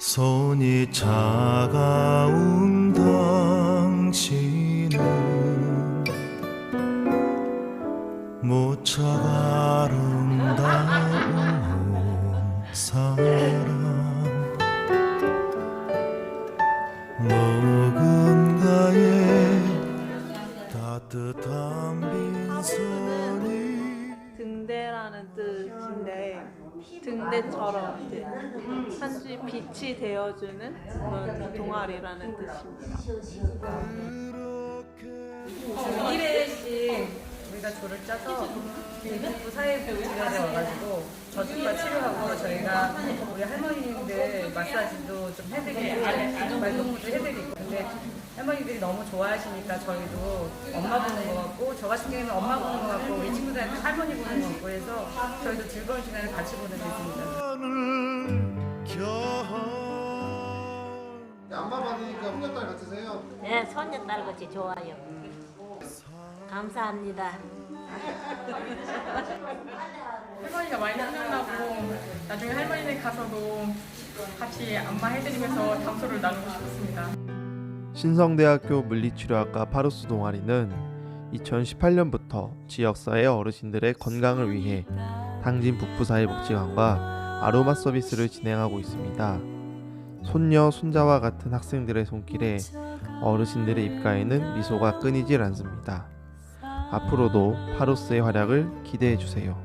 손이 차가운 당신은 무척 아름다운 사람. 누군가의 따뜻한 빈손이 등대라는 뜻인데 등대처럼 한지 빛이 되어주는 그런 동아리라는 뜻입니다. 그렇게 1회씩 우리가 조를 짜서 북부 사회복지관에 와가지고 저축과 치료하고 저희가 우리 할머니들 마사지도 좀 해드리고 말동무도 해드리고 근데 할머니들이 너무 좋아하시니까 저희도 엄마 보는 것 같고 저 같은 경우는 엄마 보는 것 같고 우리 친구들한테 할머니 보는 것 같고 해서 저희도 즐거운 시간을 같이 보내고 있습니다. 훈련딸 같으세요? 네, 손녀딸 같이 좋아요. 감사합니다. 할머니가 많이 생각나고 나중에 할머니네 가서도 같이 안마 해드리면서 담소를 나누고 싶었습니다. 신성대학교 물리치료학과 파루스 동아리는 2018년부터 지역사회 어르신들의 건강을 위해 당진 북부사회복지관과 아로마 서비스를 진행하고 있습니다. 손녀, 손자와 같은 학생들의 손길에 어르신들의 입가에는 미소가 끊이질 않습니다. 앞으로도 파루스의 활약을 기대해 주세요.